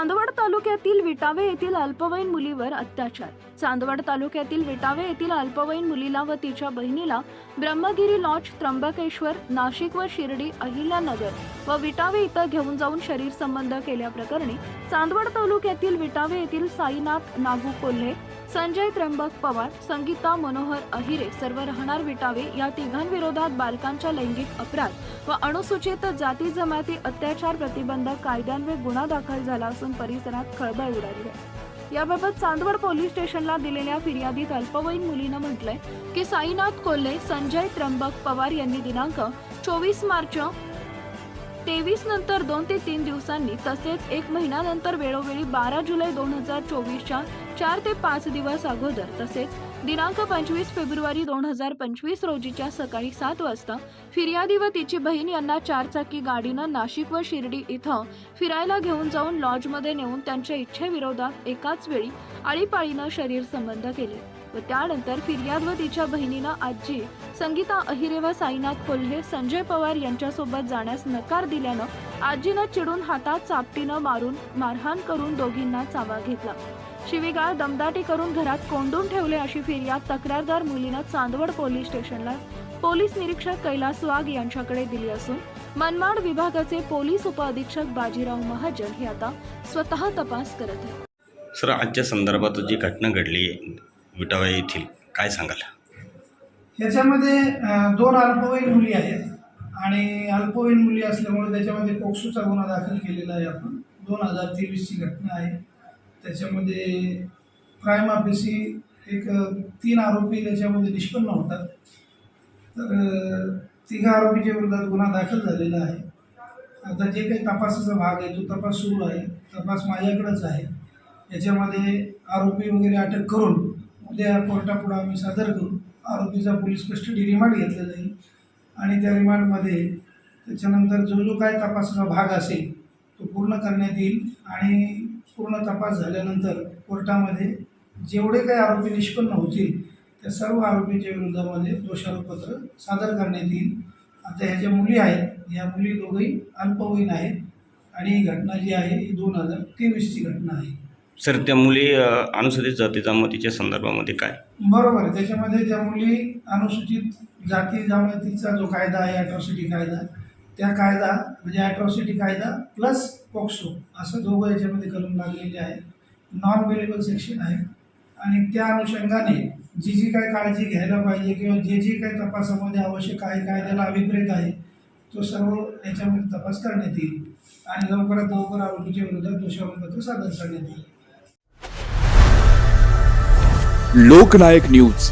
चांदवड तालुक्यातील विटावे येथील अल्पवयीन मुलीवर अत्याचार. चांदवड तालुक्यातील विटावे येथील अल्पवयीन मुलीला व तिच्या बहिणीला ब्रह्मगिरी लॉज त्र्यंबकेश्वर नाशिक व शिर्डी अहिल्यानगर व विटावे इथं घेऊन जाऊन शरीर संबंध केल्याप्रकरणी चांदवड तालुक्यातील विटावे येथील साईनाथ नागू कोल्हे संजय त्र्यंबक पवार संगीता मनोहर अहिरे सर्व राहणार विटावे या तिघांविरोधात बालकांच्या लैंगिक अपराध व अनुसूचित जाती जमाती अत्याचार प्रतिबंधक कायद्यान्वये गुन्हा दाखल झाला असून परिसरात खळबळ उडाली आहे. याबाबत चांदवड पोलीस स्टेशनला दिलेल्या फिर्यादीत अल्पवयीन मुलीनं म्हटलंय की साईनाथ कोल्हे संजय त्र्यंबक पवार यांनी दिनांक चोवीस मार्च तेवीस नंतर दोन ते तीन दिवसांनी तसेच एक महिन्यानंतर वेळोवेळी बारा जुलै दोन हजार चोवीसच्या चार ते पाच दिवस अगोदर तसेच दिनांक पंचवीस फेब्रुवारी दोन हजार पंचवीस रोजीच्या सकाळी सात वाजता फिर्यादी व तिची बहीण यांना चारचाकी गाडीनं नाशिक व शिर्डी इथं फिरायला घेऊन जाऊन लॉजमध्ये नेऊन त्यांच्या इच्छेविरोधात एकाच वेळी आळीपाळीनं शरीर संबंध केले व त्यानंतर फिर्याद व तिच्या बहिणीनं आजी संगीता अहिरे व साईनाथ कोल्हे संजय पवार यांच्यासोबत जाण्यास नकार दिल्यानं आजीनं चिडून हातात चापटीनं मारून मारहाण करून दोघींना चावा घेतला. शिवीगाळ दमदाटी करून घरात कोंडून ठेवले अशी फिर्याद तक्रारदार मुलीनं चांदवड पोलीस स्टेशनला पोलीस निरीक्षक कैलास वाघ यांच्याकडे दिली असून मनमाड विभागाचे पोलीस उपअधीक्षक बाजीराव महाजन हे आता स्वतः तपास करत आहेत. सर आजच्या संदर्भात जी घटना घडली विटावा येथील काय सांगाल? याच्यामध्ये दोन अल्पवयीन मुली आहेत आणि अल्पवयीन मुली असल्यामुळे त्याच्यामध्ये पोक्सोचा गुन्हा दाखल केलेला आहे आपण. दोन हजार तेवीसची घटना आहे. त्याच्यामध्ये क्राईम ऑफिसी एक तीन आरोपी त्याच्यामध्ये निष्पन्न होतात. तर तिघा आरोपीच्या विरोधात गुन्हा दाखल झालेला आहे. आता जे काही तपासाचा भाग आहे तो तपास सुरू आहे. तपास माझ्याकडंच आहे. याच्यामध्ये आरोपी वगैरे अटक करून उद्या कोर्टापुढं आम्ही सादर करू. आरोपीचा पोलीस कस्टडी रिमांड घेतला जाईल. आणि त्या रिमांडमध्ये त्याच्यानंतर जो जो काय तपासाचा भाग असेल तो पूर्ण करण्यात येईल. आणि पूर्ण तपास झाल्यानंतर कोर्टामध्ये जेवढे काही आरोपी निष्पन्न होतील त्या सर्व आरोपींच्या विरोधामध्ये दोषारोपपत्र सादर करण्यात येईल. आता ह्या ज्या मुली आहेत या मुली दोघंही अल्पवयीन आहेत आणि ही घटना जी आहे ही दोन हजार तेवीसची घटना आहे. सर त्या मुली अनुसूचित जाती जमातीच्या संदर्भामध्ये काय? बरोबर आहे. त्याच्यामध्ये त्या मुली अनुसूचित जाती जमातीचा जो कायदा आहे अॅट्रॉसिटी कायदा त्या कायदा म्हणजे अॅट्रॉसिटी कायदा प्लस पॉक्सो असं दोघं याच्यामध्ये करून लागलेले आहे नॉन वेलेबल सेक्शन आहे. आणि त्या अनुषंगाने जी जी काय काळजी घ्यायला पाहिजे किंवा जे जे काही तपासामध्ये आवश्यक आहे कायद्याला अभिप्रेत आहे तो सर्व याच्यामध्ये तपास करण्यात येईल. आणि लवकरात लवकर आरोपीच्या विरोधात दोषारोपपत्र सादर करण्यात येईल. लोकनायक न्यूज.